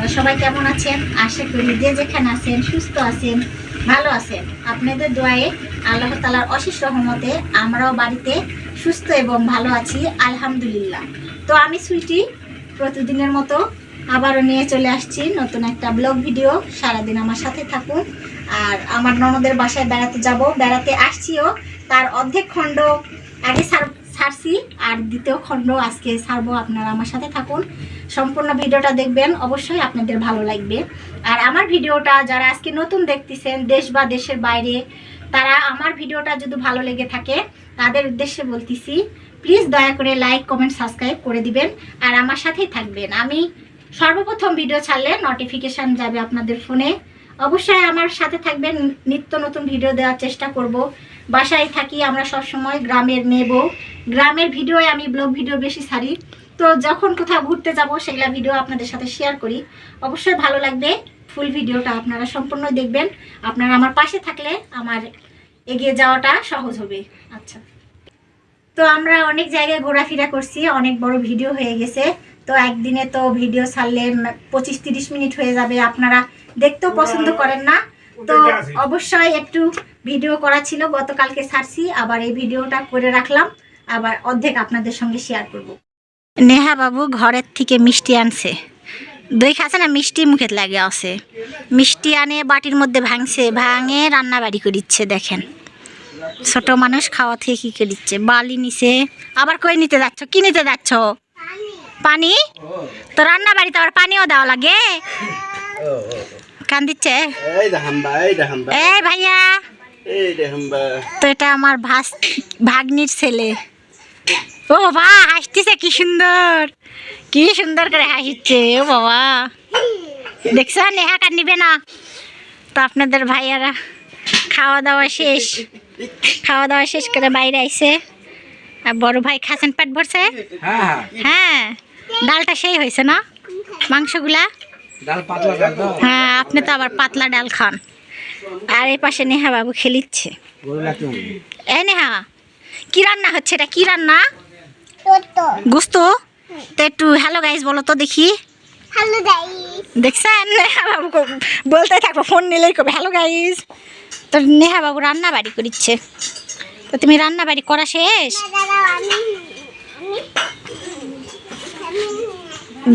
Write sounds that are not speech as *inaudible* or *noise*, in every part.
আপনারা সবাই কেমন আছেন? আশা করি যে যেখানে আছেন, সুস্থ আছেন, ভালো আছেন। আপনাদের দোয়ায়ে আল্লাহ তালার অশেষ রহমতে আমরাও বাড়িতে সুস্থ এবং ভালো আছি, আলহামদুলিল্লাহ। তো আমি সুইটি প্রতিদিনের মতো আবারও নিয়ে চলে আসছি নতুন একটা ব্লগ ভিডিও। সারাদিন আমার সাথে থাকুন। আর আমার ননদের বাসায় বেড়াতে যাব। বেড়াতে আসছিও। তার অর্ধেক খণ্ড আগে ছাড়- ছাড়ছি আর দ্বিতীয় খণ্ড আজকে ছাড়বো, আপনারা আমার সাথে থাকুন। সম্পূর্ণ ভিডিওটা দেখবেন, অবশ্যই আপনাদের ভালো লাগবে। আর আমার ভিডিওটা যারা আজকে নতুন দেখতেছেন, দেশ বা দেশের বাইরে, তারা আমার ভিডিওটা যদি ভালো লেগে থাকে, তাদের উদ্দেশ্যে বলতেছি প্লিজ দয়া করে লাইক কমেন্ট সাবস্ক্রাইব করে দিবেন আর আমার সাথেই থাকবেন। আমি সর্বপ্রথম ভিডিও ছাড়লে নোটিফিকেশান যাবে আপনাদের ফোনে অবশ্যই আমার সাথে থাকবেন, নিত্য নতুন ভিডিও দেওয়ার চেষ্টা করব। বাসায় থাকি আমরা সব সময় গ্রামের নেব গ্রামের ভিডিও আমি ব্লগ ভিডিও বেশি ছাড়ি। তো যখন কোথাও ঘুরতে যাব সেগুলা ভিডিও আপনাদের সাথে শেয়ার করি। অবশ্যই ভালো লাগবে ফুল ভিডিওটা আপনারা সম্পূর্ণ দেখবেন। আপনারা আমার পাশে থাকলে আমার এগিয়ে যাওয়াটা সহজ হবে। আচ্ছা। তো আমরা অনেক জায়গায় ঘোরাফেরা করছি অনেক বড় ভিডিও হয়ে গেছে। তো একদিনে তো ভিডিও ছাড়লে পঁচিশ তিরিশ মিনিট হয়ে যাবে। আপনারা দেখতেও পছন্দ করেন না। তো অবশ্যই একটু ভিডিও করা ছিল গতকালকে সারছি আবার এই ভিডিওটা করে রাখলাম আবার অর্ধেক আপনাদের সঙ্গে শেয়ার করব। নেহা বাবু ঘরের থেকে মিষ্টি আনছে। দই খাচ্ছে না মিষ্টি মুখে লাগে আছে। মিষ্টি আনে বাটির মধ্যে ভাঙছে ভাঙে রান্না বাড়ি করিচ্ছে দেখেন। ছোট মানুষ খাওয়া থেকে কি করিচ্ছে? বালি নিছে আবার কই নিতে যাচ্ছ? কি নিতে যাচ্ছ? পানি? তো রান্না বাড়িতে আবার পানিও দেওয়া লাগে। কান দিচ্ছে? এই ভাইয়া। তো এটা আমার ভাস ভাগ্নির ছেলে। ও বাবা হাসতেছে কি সুন্দর। কি সুন্দর করে হাসিচ্ছে ও বাবা। দেখছ নেহা কার নিবে না। তো আপনাদের ভাইয়ারা খাওয়া দাওয়া শেষ। খাওয়া দাওয়া শেষ করে বাইরে আইছে। আর বড় ভাই খাসেন পেট ভরছে? হ্যাঁ হ্যাঁ। ডালটা সেই হয়েছে না? মাংসগুলা? হ্যাঁ আপনি তো আবার পাতলা ডাল খান। আর এই পাশে নেহা বাবু খেলিচ্ছে। এ নেহা কি রান্না হচ্ছে এটা? কি রান্না? গুস্ত? তো একটু হ্যালো গাইস বলো তো দেখি। হ্যালো গাইস দেখছেন? নেহা বাবু বলতে থাকব ফোন নিলেই কবে? হ্যালো গাইস তো নেহা বাবু রান্না বাড়ি করিচ্ছে। তো তুমি রান্না বাড়ি করা শেষ?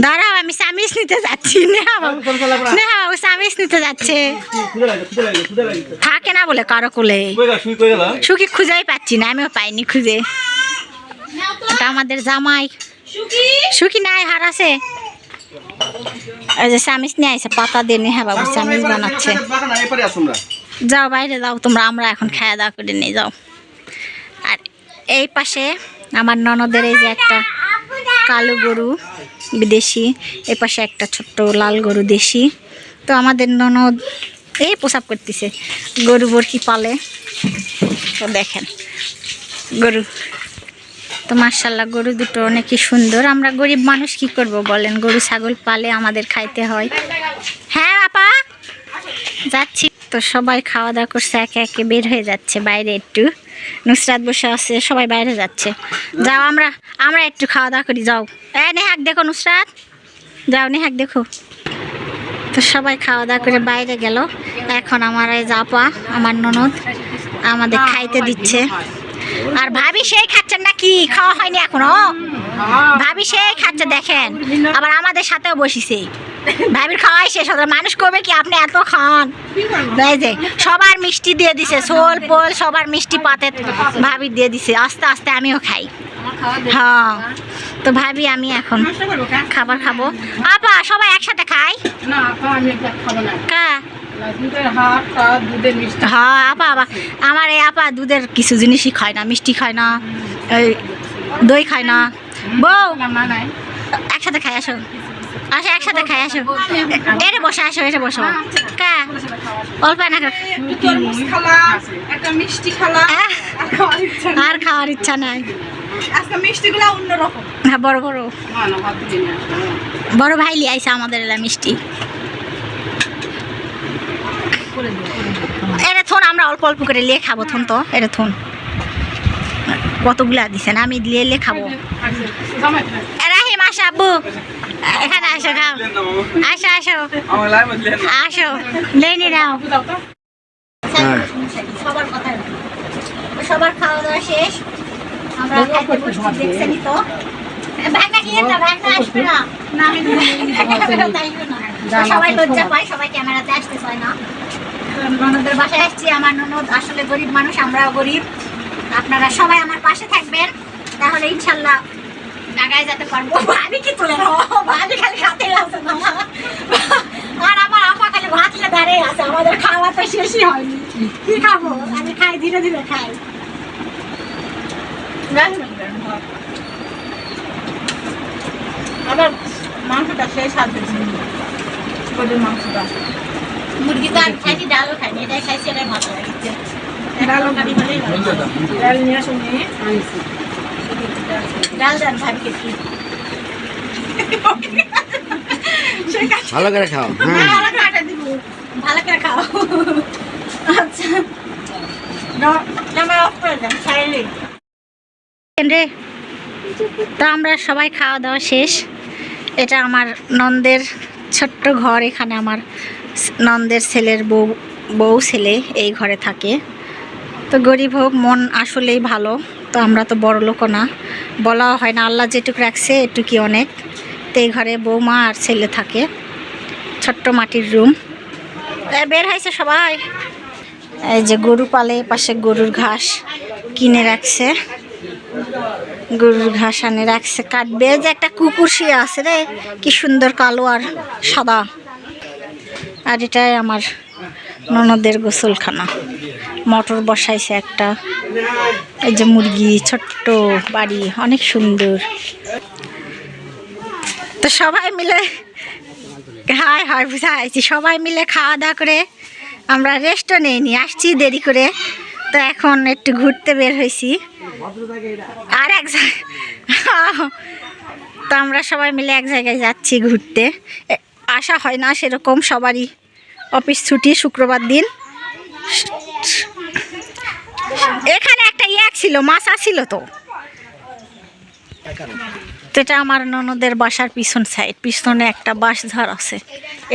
দাঁড়াও আমি সামিস নিতে যাচ্ছি। নেহা বাবু নেহা বাবু সামিস নিতে যাচ্ছে। থাকে না বলে কারও কোলে। গেল সুখী খুঁজেই পাচ্ছি না আমিও পাইনি খুঁজে। এটা আমাদের জামাই। সুখী? নাই হারাছে এই যে সামিস নিয়ে আইসে পাতা দিয়ে নেহা বাবু সামিস বানাচ্ছে। যাও বাইরে যাও তোমরা আমরা এখন খাওয়া দাওয়া করে নিয়ে যাও। আর এই পাশে আমার ননদের এই যে একটা কালো গরু। বিদেশি এই পাশে একটা ছোট্ট লাল গরু দেশি। তো আমাদের ননদ এই প্রসাব করতেছে। গরু বরকি পালে। তো দেখেন, গরু। তো মার্শাল্লাহ গরু দুটো অনেকই সুন্দর। আমরা গরিব মানুষ কি করব বলেন? গরু, ছাগল পালে আমাদের খাইতে হয়। হ্যাঁ আপা? যাচ্ছি। তো সবাই খাওয়া দাওয়া করছে, একে একে বের হয়ে যাচ্ছে বাইরে একটু। নুসরাত বসে আছে, সবাই বাইরে যাচ্ছে। যাও আমরা আমরা একটু খাওয়া দাওয়া করি, যাও। এ, নেহাক, দেখো নুসরাত। যাও, নেহাক, দেখো। তো সবাই খাওয়া দাওয়া করে বাইরে গেল। এখন আমার এই জাপা, আমার ননদ, আমাদের খাইতে দিচ্ছে। আর ভাবি সেই খাচ্ছেন নাকি খাওয়া হয়নি এখনও? ভাবি সেই খাচ্ছে দেখেন। আবার আমাদের সাথেও বসিছে। ভাবির খাওয়াই শেষ হতো মানুষ কবে কি আপনি এত খান? যে সবার মিষ্টি দিয়ে দিছে সোল পোল সবার মিষ্টি পাতে ভাবি দিয়ে দিছে। আস্তে আস্তে আমিও খাই। হ্যাঁ তো ভাবি আমি এখন খাবার খাব। আপা সবাই একসাথে খাই? না না। কা? হ্যাঁ আপা আপা আমার এই আপা দুধের কিছু জিনিসই খায় না মিষ্টি খায় না এই দই খায় না। বউ একসাথে খাই আসো। আসো একসাথে খাই আসো। এরে বসে আসো এরে বসো। কা অল্প না আর খাওয়ার ইচ্ছা নেই। হ্যাঁ বড় বড়। বড় ভাই লিয়ে আইসা আমাদের এলা মিষ্টি। এটা থন আমরা অল্প অল্প করে লিয়ে খাব থন তো এটা থন। কতগুলা দিছেন আমি লিয়ে লিয়ে খাব। এ রাহিম আসা আব্বু। এখানে আসো খাও। আসো আসো। আসো লেনি নাও। হ্যাঁ। সবার কথা সবার খাওয়া দাওয়া শেষ। আমরা খাইতে বসছি দেখছেনই তো। ব্যাগটা কিনে দাও ব্যাগটা আসবে না। না আমি *laughs* ক্যামেরাতে আসবে না। সবাই লজ্জা পায় সবাই ক্যামেরাতে আসতে চায় না। ননদের বাসায় আসছি। আমার ননদ আসলে গরিব মানুষ, আমরাও গরিব। আপনারা সবাই আমার পাশে থাকবেন, তাহলে ইনশাল্লাহ আগায় যেতে পারব। ভাবি কি তুলে ভাবি খালি খাতে আছে না আর আমার আপা খালি ভাত নিয়ে দাঁড়িয়ে আছে, আমাদের খাওয়া তো শেষই হয়নি। কি খাব? আমি খাই, ধীরে ধীরে খাই। আবার মাংসটা বেশি গরুর মাংসটা। মুরগি তো আমি খাইছি ডালও খাইনি এটাই খাইছি এটাই ভালো লাগছে ডালও। ডাল নিয়ে শুনি ডাল দেন ভাবিকে। কি ভালো করে খাও হ্যাঁ। ভালো ভালো করে খাও। আচ্ছা। তো আমরা সবাই খাওয়া দাওয়া শেষ। এটা আমার নন্দের ছোট্ট ঘর এখানে আমার নন্দের ছেলের বউ বউ ছেলে এই ঘরে থাকে। তো গরিব হোক, মন আসলেই ভালো, তো আমরা তো বড় লোকও না। বলা হয় না, আল্লাহ যেটুকু রাখছে, এটুকুই অনেক। তো এই ঘরে বৌমা আর ছেলে থাকে। ছোট্ট মাটির রুম। বের হয়েছে সবাই। এই যে গরু পালে পাশে গরুর ঘাস কিনে রাখছে। গরুর ঘাস আনে রাখছে। কাটবে যে একটা কুকুর শুয়ে আছে রে, কি সুন্দর কালো আর সাদা। আর এটাই আমার ননদের গোসলখানা। মটর বসাইছে একটা। এই যে মুরগি, ছোট্ট বাড়ি, অনেক সুন্দর। তো সবাই মিলে হাই হাই, বুঝাইছি। সবাই মিলে খাওয়া দাওয়া করে আমরা রেস্টও নেইনি, আসছি দেরি করে। তো এখন একটু ঘুরতে বের হয়েছি আর এক তো আমরা সবাই মিলে এক জায়গায় যাচ্ছি ঘুরতে। আসা হয় না সেরকম সবারই অফিস ছুটি, শুক্রবার দিন। এখানে একটা ইয়াক ছিল, মাছ ছিল তো। এটা আমার ননদের বাসার পিছন সাইড পিছনে একটা বাস ঝাড় আছে।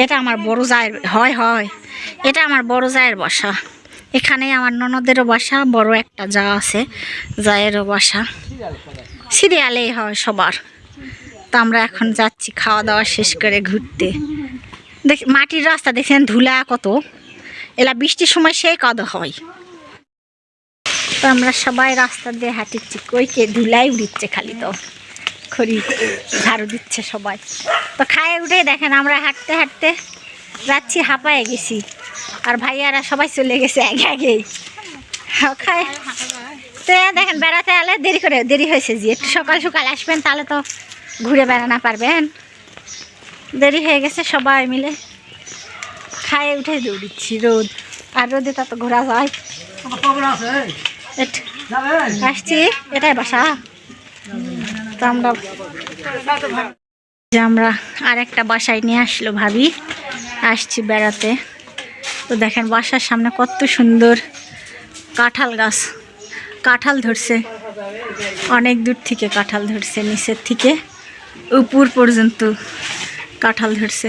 এটা আমার বড় জায়ের, হয় হয়। এটা আমার বড় জায়ের বাসা। এখানে আমার ননদেরও বাসা, বড় একটা যা আছে, জায়েরও বাসা। সিরিয়ালেই হয় সবার। তো আমরা এখন যাচ্ছি খাওয়া দাওয়া শেষ করে ঘুরতে। দেখ মাটির রাস্তা দেখছেন ধুলা কত? এলা বৃষ্টির সময় সেই কাদা হয়। তো আমরা সবাই রাস্তা দিয়ে হাঁটিচ্ছি। কইকে ধুলাই উড়িচ্ছে খালি তো। খড়ি ঝাড়ু দিচ্ছে সবাই। তো খায়ে উঠে দেখেন আমরা হাঁটতে হাঁটতে যাচ্ছি হাঁপায়ে গেছি। আর ভাইয়ারা সবাই চলে গেছে আগে আগেই হ্যাঁ, খায়। তো দেখেন বেড়াতে এলে দেরি করে দেরি হয়েছে যে। একটু সকাল সকাল আসবেন তাহলে তো ঘুরে বেড়ানো পারবেন? দেরি হয়ে গেছে, সবাই মিলে খায়ে উঠে দৌড়িচ্ছি রোদ। আর রোদে তা তো ঘোরা যায়। আসছি, এটাই বাসা। তো আমরা যে আমরা আর একটা বাসায় নিয়ে আসলো ভাবি, আসছি বেড়াতে। তো দেখেন বাসার সামনে কত সুন্দর কাঁঠাল গাছ। কাঁঠাল ধরছে। অনেক দূর থেকে কাঁঠাল ধরছে, নিচের থেকে। উপর পর্যন্ত কাঁঠাল ধরছে।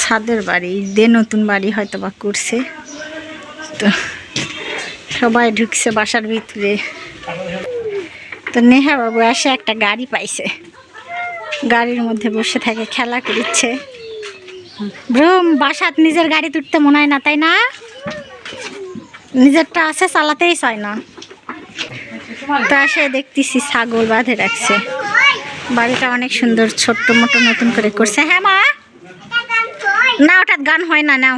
ছাদের বাড়ি, দে নতুন বাড়ি হয়তো বা করছে। তো সবাই ঢুকছে বাসার ভিতরে। তো নেহা বাবু এসে একটা গাড়ি পাইছে। গাড়ির মধ্যে বসে থাকে, খেলা করছে। ভ্রম বাসাত নিজের গাড়ি তুলতে মনে হয় না, তাই না? নিজেরটা আছে, চালাতেই চায় না। তো এসে দেখতেছি ছাগল বাঁধে রাখছে। বাড়িটা অনেক সুন্দর, ছোট্ট মোটো নতুন করে করছে। হ্যাঁ মা? না, ওটা গান হয় না, নাও।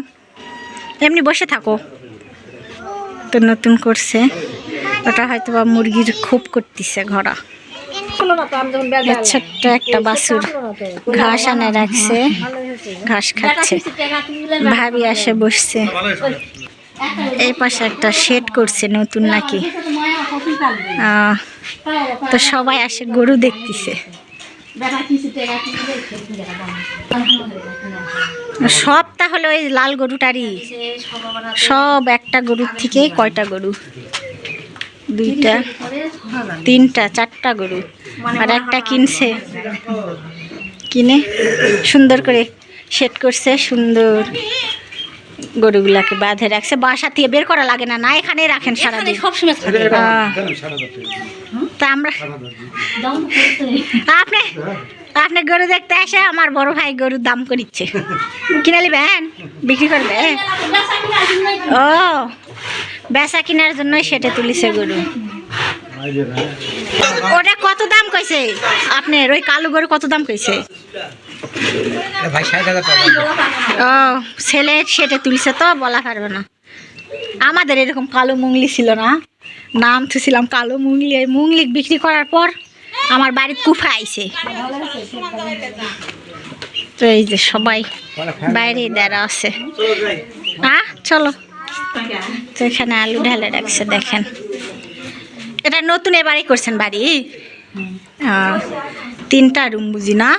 এমনি বসে থাকো। তো নতুন করছে। ওটা হয়তো বা মুরগির খুব করতেছে ঘোড়া। ছোট্ট একটা বাছুর ঘাস আনে রাখছে, ঘাস খাচ্ছে। ভাবি আসে বসছে। এই পাশে একটা শেড করছে, নতুন নাকি। তো সবাই আসে গরু দেখতেছে। সব তাহলে ওই লাল গরুটারই। সব একটা গরুর থেকে কয়টা গরু? দুইটা তিনটা চারটা গরু। আর একটা কিনছে। কিনে সুন্দর করে সেট করছে সুন্দর গরুগুলাকে বাঁধে রাখছে। বাসা থেকে বের করা লাগে না না এখানেই রাখেন সারাদিন। সবসময় তা আমরা আপনি আপনি গরু দেখতে এসে আমার বড় ভাই গরুর দাম করিচ্ছে। কিনে নিবেন? বিক্রি করবে? ও বেচা কেনার জন্যই সেটা তুলিছে গরু। ওটা কত দাম কইছে? আপনার ওই কালো গরু কত দাম কইছে? ও ছেলে সেটা তুলছে তো বলা পারবে না। আমাদের এরকম কালো মুংলি ছিল না। নাম থুছিলাম কালো মুংলি এই মুংলি বিক্রি করার পর আমার বাড়ির কুফা আইছে। তো এই যে সবাই বাইরে দাঁড়া আছে। হ্যাঁ চলো। তো এখানে আলু ঢালে রাখছে, দেখেন। এটা নতুন এবারই করছেন বাড়ি? তিনটা রুম বুঝি না?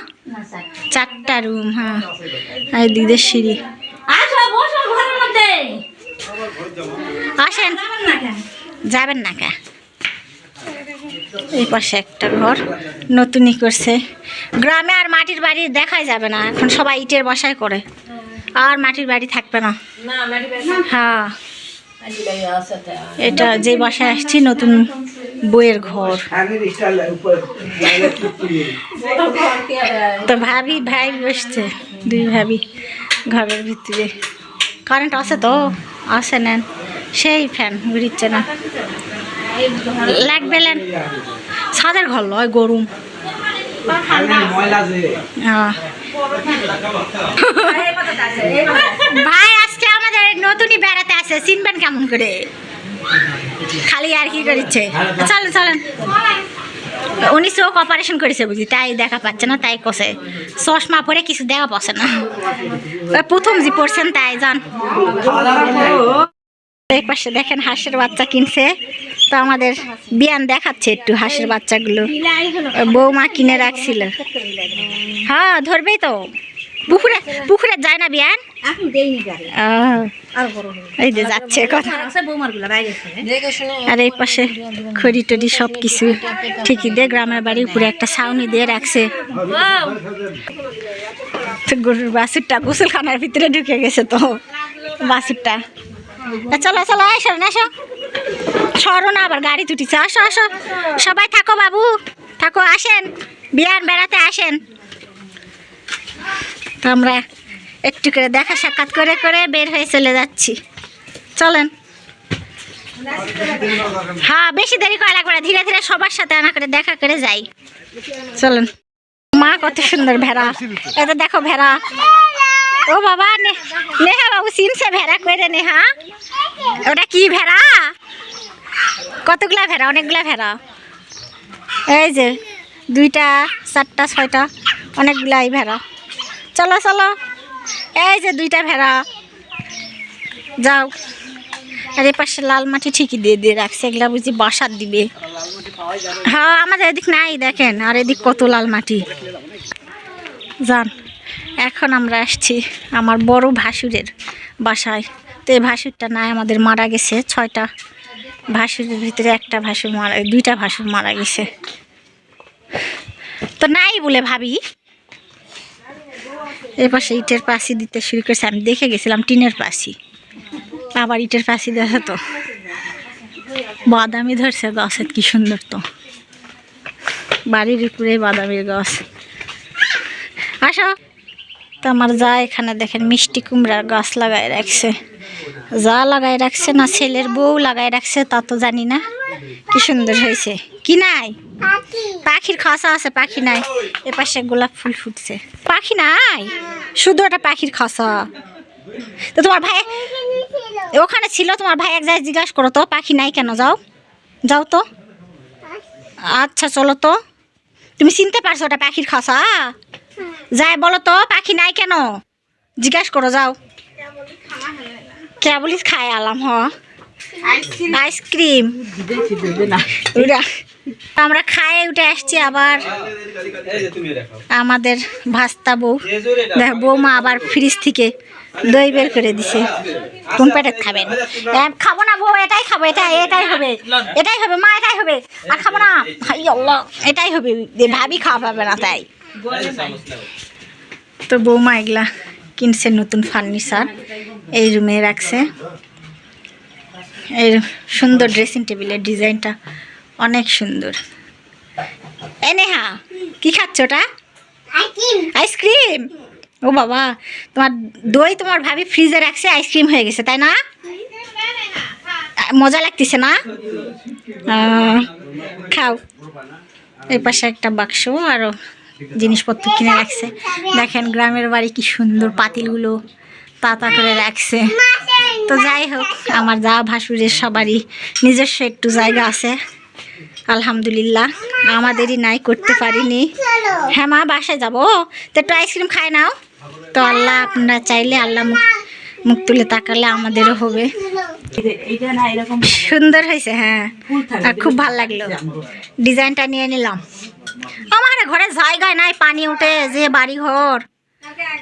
চারটা রুম হ্যাঁ। দিদের সিঁড়ি। আসেন। যাবেন না কে? এই পাশে একটা ঘর নতুনই করছে। গ্রামে আর মাটির বাড়ি দেখাই যাবে না। এখন সবাই ইটের বাসায় করে। আর মাটির বাড়ি থাকবে না। হ্যাঁ। এটা যে বাসায় আসছি, নতুন বইয়ের ঘর। তো ভাবি, ভাই বসছে। দুই ভাবি ঘরের ভিতরে। কারেন্ট আছে তো? আছে নেন। সেই ফ্যান ঘুরিচ্ছে না। লাগবে লেন ছাদের ঘর লয় গরম। ময়লা ভাই, আজকে আমাদের নতুনই বেড়াতে আছে চিনবেন কেমন করে? খালি আর কি করিচ্ছে? চলেন চলেন। উনি চোখ অপারেশন করেছে বুঝি, তাই দেখা পাচ্ছে না, তাই কষে চশমা পরে কিছু দেখা পাচ্ছে না। প্রথম যে পড়ছেন তাই যান পাশে দেখেন হাঁসের বাচ্চা কিনছে। তো আমাদের বিয়ান দেখাচ্ছে একটু হাঁসের বাচ্চাগুলো। বৌমা কিনে রাখছিল। হ্যাঁ ধরবেই তো। পুকুরে পুকুরে যায় না বিয়ান? এই যে যাচ্ছে কথা। আছে বৌমারগুলা বাইরে দেখে শুনে। আর এই পাশে খড়ি টড়ি সব কিছু ঠিকই দিয়ে গ্রামের বাড়ির উপরে একটা ছাউনি দিয়ে রাখছে। তো গরুর বাছুরটা গোসলখানার ভিতরে ঢুকে গেছে তো বাছুরটা। এ চলো চলো এসো না এসো। সরো না আবার গাড়ি তুটিছে। আসো আসো। সবাই থাকো বাবু। থাকো আসেন। বিয়ান বেড়াতে আসেন। আমরা একটু করে দেখা সাক্ষাৎ করে করে বের হয়ে চলে যাচ্ছি। চলেন। হ্যাঁ বেশি দেরি করা লাগবে ধীরে ধীরে সবার সাথে আনা করে দেখা করে যাই। চলেন। মা কত সুন্দর ভেড়া। এটা দেখো ভেড়া। ও বাবা নেহা বাবু চিনছে ভেড়া করে নেহা? ওটা কি ভেড়া? কতগুলা ভেড়া? অনেকগুলা ভেড়া। এই যে দুইটা, চারটা, ছয়টা, অনেকগুলাই ভেড়া। চলো চলো। এই যে দুইটা ভেড়া। যাও। আর পাশে লাল মাটি ঠিকই দিয়ে দিয়ে রাখছে। এগুলা বুঝি বাসার দিবে। হ্যাঁ আমাদের এদিক নাই, দেখেন। আর এদিক কত লাল মাটি। যান, এখন আমরা আসছি আমার বড় ভাসুরের বাসায়। তো এই ভাসুরটা নাই, আমাদের মারা গেছে। ছয়টা ভাসুরের ভিতরে একটা ভাসুর মারা, দুইটা ভাসুর মারা গেছে। তো নাই বলে ভাবি। এ পাশে ইটের পাশি দিতে শুরু করেছে। আমি দেখে গেছিলাম টিনের পাশি। আবার ইটের পাশি দেখা তো। বাদামি ধরছে গাছের কি সুন্দর তো। বাড়ির উপরে বাদামির গাছ। আসো। তো আমার যা এখানে দেখেন মিষ্টি কুমড়ার গাছ লাগাই রাখছে। যা লাগাই রাখছে না ছেলের বউ লাগাই রাখছে তা তো জানি না। কি সুন্দর হয়েছে। কি নাই? পাখির খসা আছে পাখি নাই। এ পাশে গোলাপ ফুল ফুটছে। পাখি নাই? শুধু একটা পাখির খসা। তো তোমার ভাই ওখানে ছিল তোমার ভাই এক জায়গায় জিজ্ঞাসা করো তো পাখি নাই কেন? যাও। যাও তো। আচ্ছা চলো তো। তুমি চিনতে পারছ ওটা পাখির খাসা? যাই বলো তো পাখি নাই কেন? জিজ্ঞাসা করো যাও। কে বলিস খাই আলাম হ। আইসক্রিম আমরা খায়ে উঠে আসছি আবার। আমাদের ভাস্তা বউ। দেখ বৌমা আবার ফ্রিজ থেকে দই বের করে দিছে। কোন প্যাটে খাবেন? খাব না বউ এটাই খাব এটাই এটাই হবে। এটাই হবে মা এটাই হবে। আর খাব না। আল্লাহ এটাই হবে। ভাবি খাওয়া পাবে না তাই। তো বৌমা এগুলা কিনছে নতুন ফার্নিচার। এই রুমে রাখছে। এই সুন্দর ড্রেসিং টেবিলের ডিজাইনটা অনেক সুন্দর। এ নেহা কি খাচ্ছ ওটা? আইসক্রিম। আইসক্রিম? ও বাবা তোমার দই তোমার ভাবি ফ্রিজে রাখছে আইসক্রিম হয়ে গেছে তাই না? মজা লাগতেছে না? খাও। এই পাশে একটা বাক্স আরও জিনিসপত্র কিনে রাখছে। দেখেন গ্রামের বাড়ি কি সুন্দর পাতিলগুলো তাতা করে রাখছে। তো যাই হোক, আমার যা ভাসুরের সবারই নিজস্ব একটু জায়গা আছে। আলহামদুলিল্লাহ, আমাদেরই নাই, করতে পারিনি। হ্যাঁ মা, বাসায় যাব। তো একটু আইসক্রিম খায় নাও। তো আল্লাহ আপনারা চাইলে আল্লাহ মুখ তুলে তাকালে আমাদেরও হবে। সুন্দর হয়েছে হ্যাঁ। আর খুব ভালো লাগল। ডিজাইনটা নিয়ে নিলাম। আমার ঘরে জায়গায় নাই পানি উঠে যে বাড়ি ঘর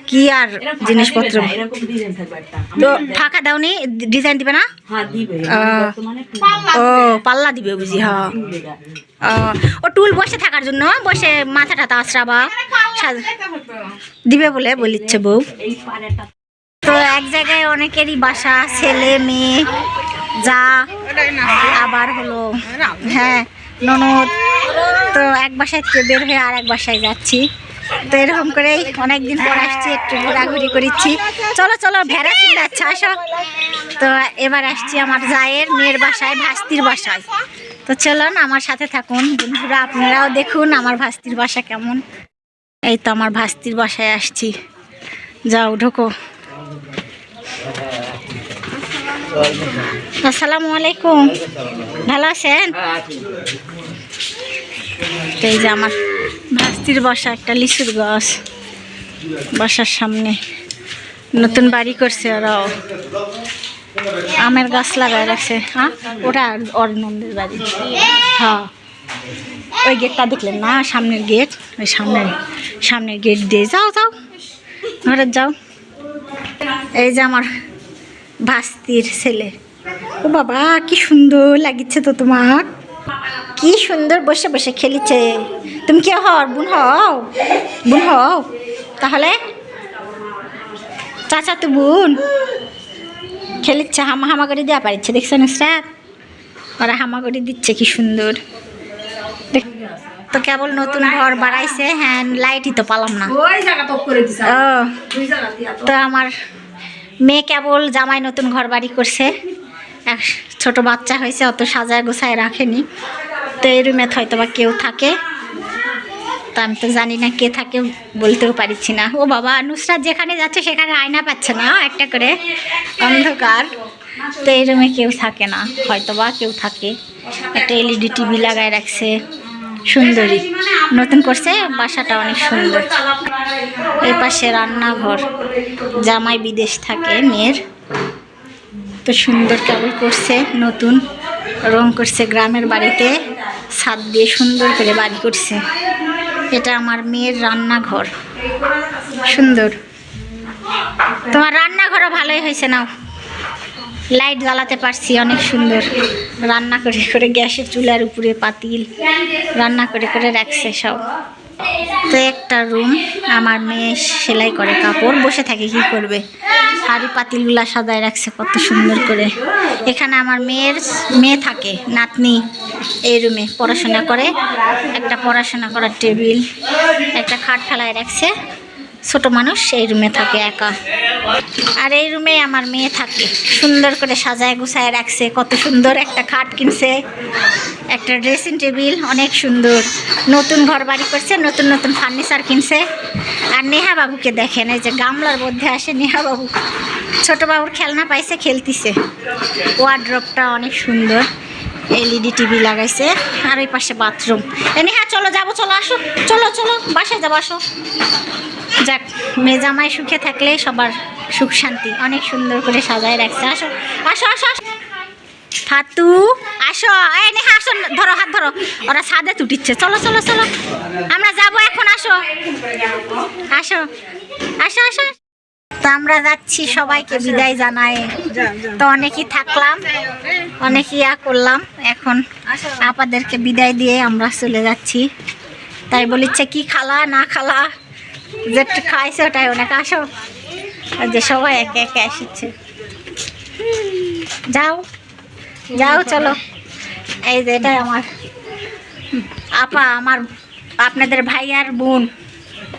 কি আর জিনিসপত্র? তো ফাঁকা দাওনি ডিজাইন দিবে না? ও পাল্লা দিবে বুঝি হ্যাঁ ও, টুল বসে থাকার জন্য বসে মাথা টাথা আশ্রাবা দিবে বলে বলিচ্ছে বউ। তো এক জায়গায় অনেকেরই বাসা, ছেলে, মেয়ে, যা, আবার হলো হ্যাঁ ননদ। তো এক বাসায় থেকে বের হয়ে আর এক বাসায় যাচ্ছি। তো এরকম করেই অনেকদিন পর আসছি, একটু ঘোরাঘুরি করেছি। চলো চলো, ভেড়া চিন্তা আচ্ছা আসো। তো এবার আসছি আমার জায়ের মেয়ের বাসায়, ভাস্তির বাসায়। তো চলুন, আমার সাথে থাকুন। বন্ধুরা, আপনারাও দেখুন আমার ভাস্তির বাসা কেমন। এই তো, আমার ভাস্তির বাসায় আসছি। যাও, ঢোকো। আসসালামু আলাইকুম। ভালো আছেন? এই যে আমার ভাস্তির বসা একটা লিচুর গাছ। বাসার সামনে নতুন বাড়ি করছে ওরাও। আমের গাছ লাগায় রাখছে। হ্যাঁ? ওটা ওর বাড়ি। হ্যাঁ। ওই গেটটা দেখলেন না? সামনের গেট? ওই সামনের সামনের গেট দিয়ে যাও যাও। ঘরে যাও। এই যে আমার ভাস্তির ছেলে। ও বাবা, কি সুন্দর লাগিচ্ছে তো তোমার কি সুন্দর বসে বসে খেলিছে। তুমি কে হর বোন হও? বোন হও? তাহলে? চাচা তো বোন। খেলিচ্ছে হামা হামা করে দেওয়া পারিচ্ছে। দেখছেন স্যার ওরা হামাগড়ি দিচ্ছে, কি সুন্দর। তো কেবল নতুন ঘর বাড়াইছে হ্যাঁ লাইটই তো পালাম না। ও। তো আমার মেয়ে কেবল জামাই নতুন ঘর বাড়ি করছে। এক ছোট বাচ্চা হয়েছে অত সাজায় গোছায় রাখেনি। তো এই রুমে হয়তো বা কেউ থাকে। তো আমি তো জানি না কে থাকে বলতেও পারছি না। ও বাবা নুসরাত যেখানে যাচ্ছে সেখানে আয়না পাচ্ছে না একটা করে অন্ধকার। তো এই রুমে কেউ থাকে না হয়তো বা কেউ থাকে। একটা এলইডি টিভি লাগায় রাখছে। সুন্দরী। নতুন করছে, বাসাটা অনেক সুন্দর। এই পাশে রান্নাঘর। জামাই বিদেশ থাকে, মেয়ের। তো সুন্দর কেবল করছে, নতুন। রং করছে গ্রামের বাড়িতে। ছাদ দিয়ে সুন্দর করে বাড়ি করছে। এটা আমার মেয়ের রান্নাঘর। সুন্দর। তোমার রান্নাঘরও ভালোই হয়েছে নাও। লাইট জ্বালাতে পারছি, অনেক সুন্দর। রান্না করে করে গ্যাসের চুলার উপরে পাতিল, রান্না করে করে রাখছে সব। তো একটা রুম, আমার মেয়ে সেলাই করে কাপড়, বসে থাকে, কি করবে? হাড়ি পাতিলগুলা সাজায় রাখছে, কত সুন্দর করে। এখানে আমার মেয়ের মেয়ে থাকে, নাতনি এই রুমে পড়াশোনা করে। একটা পড়াশোনা করার টেবিল, একটা খাট ফেলায় রাখছে। ছোট মানুষ এই রুমে থাকে একা। আর এই রুমে আমার মেয়ে থাকে। সুন্দর করে সাজায় গুছায় রাখছে, কত সুন্দর একটা খাট কিনছে, একটা ড্রেসিং টেবিল অনেক সুন্দর। নতুন ঘর বাড়ি করছে, নতুন নতুন ফার্নিচার কিনছে। আর নেহা বাবুকে দেখেন, এই যে গামলার মধ্যে আসে নেহা বাবু। ছোট বাবুর খেলনা পাইছে, খেলতিছে। ওয়ার্ড্রপটা অনেক সুন্দর। এলইডি টিভি লাগাইছে আর ওই পাশে বাথরুম। এনে হ্যাঁ চলো যাব, চলো আসো। চলো চলো, বাসায় যাব, আসো। যাক মেজামাই সুখে থাকলে সবার সুখ শান্তি। অনেক সুন্দর করে সাজায় রাখছে। আসো আসো আসো আসো। ফাতু, আসো। এই নে আসো, ধরো, হাত ধরো। ওরা ছাদে তুটিচ্ছে। চলো চলো চলো। আমরা যাব এখন, আসো। আসো আসো আসো। তো আমরা যাচ্ছি সবাইকে বিদায় জানাই তো অনেকই থাকলাম। অনেক ইয়া করলাম। এখন আপাদেরকে বিদায় দিয়ে আমরা চলে যাচ্ছি। তাই বলিচ্ছে, কি খালা, না খালা? যেটা খাইছে ওটাই অনেক আসো যে সবাই একে একে আসছে। যাও যাও, চলো। এই যে এটাই আমার আপা, আমার আপনাদের ভাই আর বোন।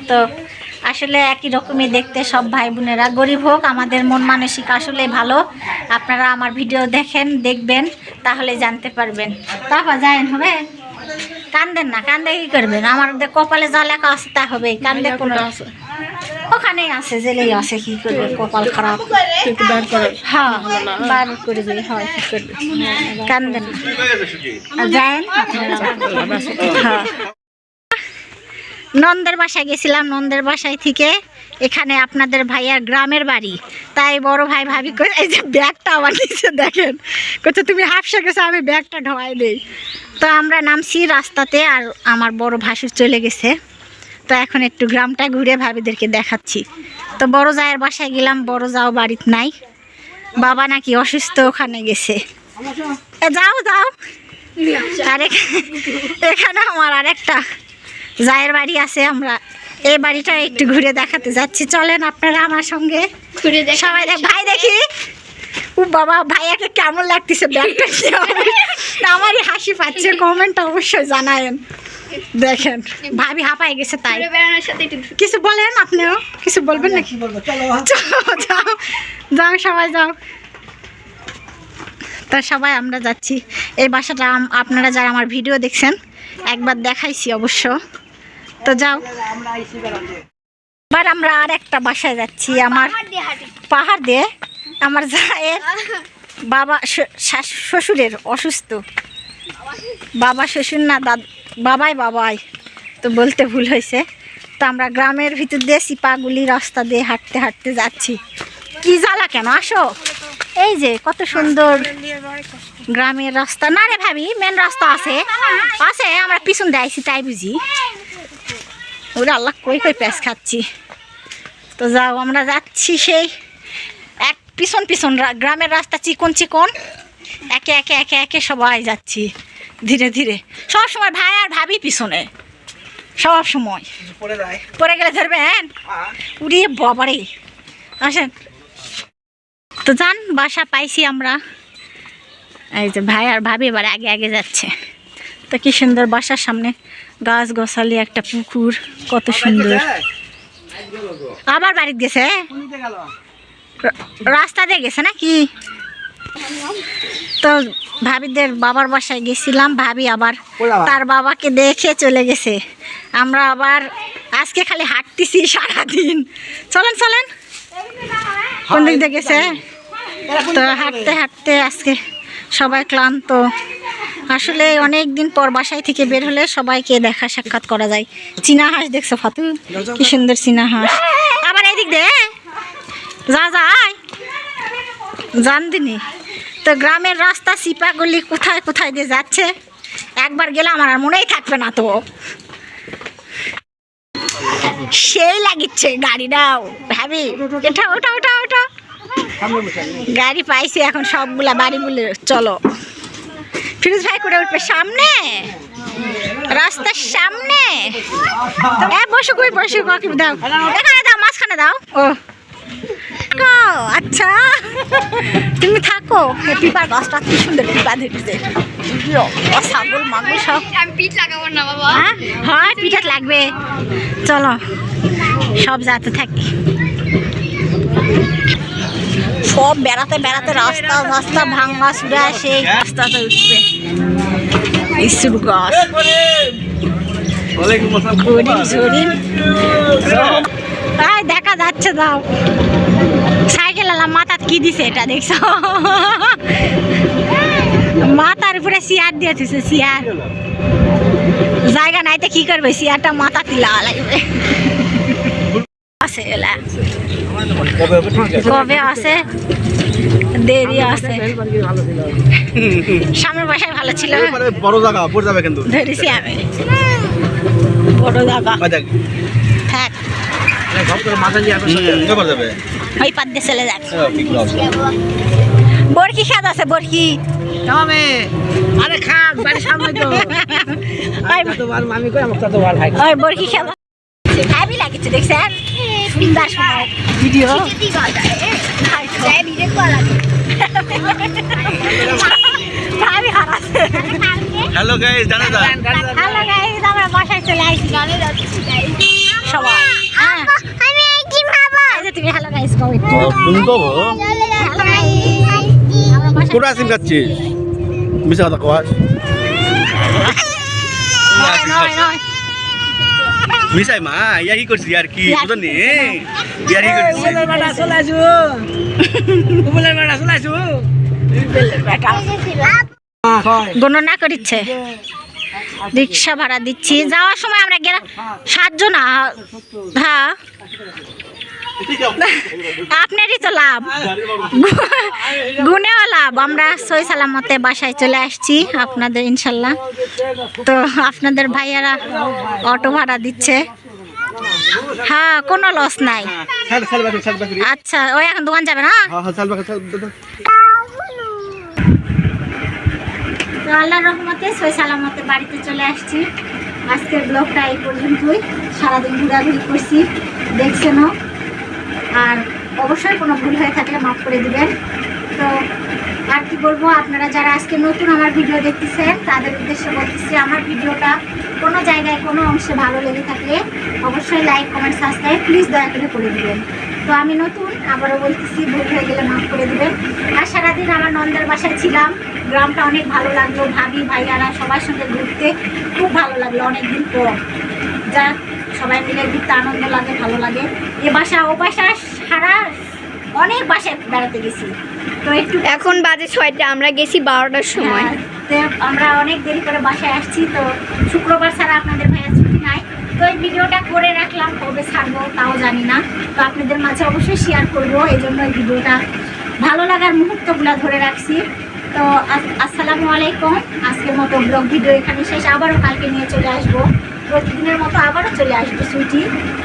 তো আসলে একই রকমই দেখতে সব ভাই বোনেরা গরিব হোক আমাদের মন মানসিক আসলে ভালো। আপনারা আমার ভিডিও দেখেন দেখবেন তাহলে জানতে পারবেন। তারপর যায়েন হবে? কান্দেন না কান্দে কি করবেন? আমার কপালে যা লেখা আছে তা হবে। কান্দে কোনো ওখানেই আছে জেলেই আছে কি করবে? কপাল খারাপ। হ্যাঁ বার করে দিই হয় কি করবে? কান্দেন যায়েন হ্যাঁ। নন্দের বাসায় গেছিলাম, নন্দের বাসায় থেকে এখানে আপনাদের ভাইয়ার গ্রামের বাড়ি। তাই বড় ভাই ভাবি করে এই যে ব্যাগটা আমার নিচে দেখেন। কোথাও তুমি হাফসা গেছো, আমি ব্যাগটা ঢোয়াই নেই তো আমরা নামছি রাস্তাতে আর আমার বড় ভাসুর চলে গেছে। তো এখন একটু গ্রামটা ঘুরে ভাবিদেরকে দেখাচ্ছি। তো বড় জায়ের বাসায় গেলাম, বড় যাও বাড়িতে নাই। বাবা নাকি অসুস্থ, ওখানে গেছে। যাও যাও। আর এখানে আমার আরেকটা জায়ের বাড়ি আছে আমরা এই বাড়িটা একটু ঘুরে দেখাতে যাচ্ছি। চলেন আপনারা আমার সঙ্গে। ঘুরে সবাই দেখ ভাই দেখি। ও বাবা ভাই ভাইয়াকে কেমন লাগতেছে? ব্যাগটা আমারই হাসি পাচ্ছে কমেন্ট অবশ্যই জানায়েন। দেখেন ভাবি হাঁপাই গেছে তাই। কিছু বলেন আপনিও? কিছু বলবেন নাকি? চলো চলো, যাও। যাও সবাই যাও। তা সবাই আমরা যাচ্ছি। এই বাসাটা আপনারা যারা আমার ভিডিও দেখছেন একবার দেখাইছি অবশ্য। তো যাও। এবার আমরা আর একটা বাসায় যাচ্ছি আমার পাহাড় দিয়ে আমার জায়ের বাবা শ্বশুরের অসুস্থ। বাবা শ্বশুর না দাদ বাবাই বাবাই তো বলতে ভুল হয়েছে। তো আমরা গ্রামের ভিতর দিয়ে সিপাগুলি রাস্তা দিয়ে হাঁটতে হাঁটতে যাচ্ছি। কি জ্বালা কেন? আসো। এই যে কত সুন্দর গ্রামের রাস্তা। না রে ভাবি মেন রাস্তা আছে। আছে আমরা পিছন দিয়ে তাই বুঝি। ওরে আল্লাহ কই কই প্যাঁচ খাচ্ছি? তো যাও আমরা যাচ্ছি সেই এক পিছন পিছন রা- গ্রামের রাস্তা চিকন চিকন। একে একে একে একে সবাই যাচ্ছি ধীরে ধীরে। সব সময় ভাই আর ভাবি পিছনে। সব সময়। পরে গেলে ধরবেন উড়ি বাবারে। আসেন। তো যান বাসা পাইছি আমরা। এই যে ভাই আর ভাবি এবার আগে আগে যাচ্ছে। তো কি সুন্দর বাসার সামনে। গাছ গোছালি একটা পুকুর কত সুন্দর। আবার বাড়িতে গেছে? রাস্তা দিয়ে গেছে নাকি? তো ভাবিদের বাবার বাসায় গেছিলাম ভাবি আবার তার বাবাকে দেখে চলে গেছে। আমরা আবার আজকে খালি হাঁটতেছি সারাদিন। চলেন চলেন। কোন দিক দিয়ে গেছে? তো হাঁটতে হাঁটতে আজকে সবাই ক্লান্ত। আসলে অনেক দিন পর বাসায় থেকে বের হলে সবাইকে দেখা সাক্ষাৎ করা যায়। চীনা হাঁস দেখছ ফাতু? কি সুন্দর চীনা হাঁস। আবার এদিক দে। যা যায় জান দিনি তো গ্রামের রাস্তা সিপাগুলি কোথায় কোথায় দিয়ে যাচ্ছে? একবার গেলে আমার আর মনেই থাকবে না তো। সেই লাগিচ্ছে গাড়িটাও ভাবি এটা ওটা ওটা ওটা গাড়ি পাইছি এখন সবগুলা বাড়ি বলে চলো। ফিরোজ ভাই করে উঠবে সামনে। রাস্তার সামনে। বসো কই বসো কাকি দাও। এখানে দাও মাঝখানে দাও। ও। আচ্ছা। তুমি থাকো। পিপার গাছটা কি সুন্দর পিপা ধরেছে ছাগল মাগল সব। আমি পিঠ লাগাবো না বাবা। হ্যাঁ? হয় পিঠা লাগবে। চলো সব যাতে থাকি। সব বেড়াতে বেড়াতে রাস্তা রাস্তা ভাঙ্গা সুরা সেই রাস্তাতে উঠবে। ইসুর গাছ তাই দেখা যাচ্ছে দাও। সাইকেল আলা মাথাত কি দিছে এটা দেখছ? মাথার উপরে চেয়ার দিয়ে দিছে চেয়ার জায়গা নাইতে কি করবে? চেয়ারটা মাথা তিলা লাগবে আছে এলা। কবে আছে? দেরি আছে। সামনের বাসায় ভালো ছিল। বড় জায়গা পড়ে যাবে কিন্তু। ধরেছি আমি। বড় জায়গা। থাক আসো ওই পাত দিয়ে চলে যাক। হ্যাঁ, ঠিক আছে বরকি খাদ আছে বরকি। আরে খাক বাড়ির সামনে তো। ওই মামি কই আমার তো ওই বরকি খাদ লাগিছে দেখছেন? সুন্দর সময় ভিডিও। হ্যালো গাইস জানা হ্যালো গাইস আমরা বাসায় চলে আসছি গানে যাচ্ছি সবাই। হ্যাঁ। আমি কি খাব যে তুমি হ্যালো গাইস কও একটু তুমি কবো? হ্যালো গাইস আমরা বাসায় কোটা সিম খাচ্ছিস? মিশা কথা কওয়াস নয় নয় নয় মিশাই মা ইয়া কি করছিস? আর কি? বুঝলি? কি ইয়ার কি করছিস? উপলের বেটা চলে আসু। উপলের বেটা চলে আসু। গণনা করিচ্ছে। রিক্সা ভাড়া দিচ্ছি। যাওয়ার সময় আমরা গেলাম সাতজন আ- হ্যাঁ। আপনারই তো লাভ। গুনেও লাভ। আমরা সই সালামতে বাসায় চলে আসছি আপনাদের, ইনশাল্লাহ। তো আপনাদের ভাইয়ারা অটো ভাড়া দিচ্ছে। হ্যাঁ কোনো লস নাই। আচ্ছা ওই এখন দোকান যাবে না? তো আল্লাহর রহমতে সই সালামতে বাড়িতে চলে আসছি। আজকের ব্লগটা এই পর্যন্তই। সারাদিন ঘোরাঘুরি করছি। দেখছেনও? আর অবশ্যই কোনো ভুল হয়ে থাকলে মাফ করে দিবেন। তো আর কি বলব, আপনারা যারা আজকে নতুন আমার ভিডিও দেখতেছেন, তাদের উদ্দেশ্যে বলতেছি, আমার ভিডিওটা কোনো জায়গায়, কোনো অংশে ভালো লেগে থাকলে অবশ্যই লাইক কমেন্ট সাবস্ক্রাইব প্লিজ দয়া করে করে দিবেন। তো আমি নতুন, আবারও বলতেছি, ভুল হয়ে গেলে মাফ করে দেবেন। আর সারাদিন আমার নন্দের বাসায় ছিলাম, গ্রামটা অনেক ভালো লাগল, ভাবি, ভাইয়ারা সবার সঙ্গে ঘুরতে খুব ভালো লাগল অনেকদিন পর। যা সবাই মিলে ঘুরতে আনন্দ লাগে ভালো লাগে। এ বাসা ও বাসা সারা অনেক বাসায় বেড়াতে গেছি। তো একটু এখন বাজে ছয়টা আমরা গেছি বারোটার সময়। হ্যাঁ, তো আমরা অনেক দেরি করে বাসায় আসছি তো শুক্রবার ছাড়া আপনাদের ভাইয়া ছুটি নাই। তো এই ভিডিওটা করে রাখলাম কবে ছাড়বো তাও জানি না। তো আপনাদের মাঝে অবশ্যই শেয়ার করব এই জন্য এই ভিডিওটা ভালো লাগার মুহূর্তগুলো ধরে রাখছি। তো আসসালামু আলাইকুম। আজকের মতো ব্লগ ভিডিও এখানে শেষ আবারও কালকে নিয়ে চলে আসব। প্রতিদিনের মতো আবারও চলে আসব, সুইটি।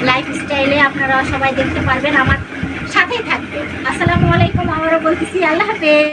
লাইফস্টাইলে আপনারা সবাই দেখতে পারবেন, আমার সাথেই থাকবে আসসালামু আলাইকুম, আবারও বলতেছি, আল্লাহ হাফেজ।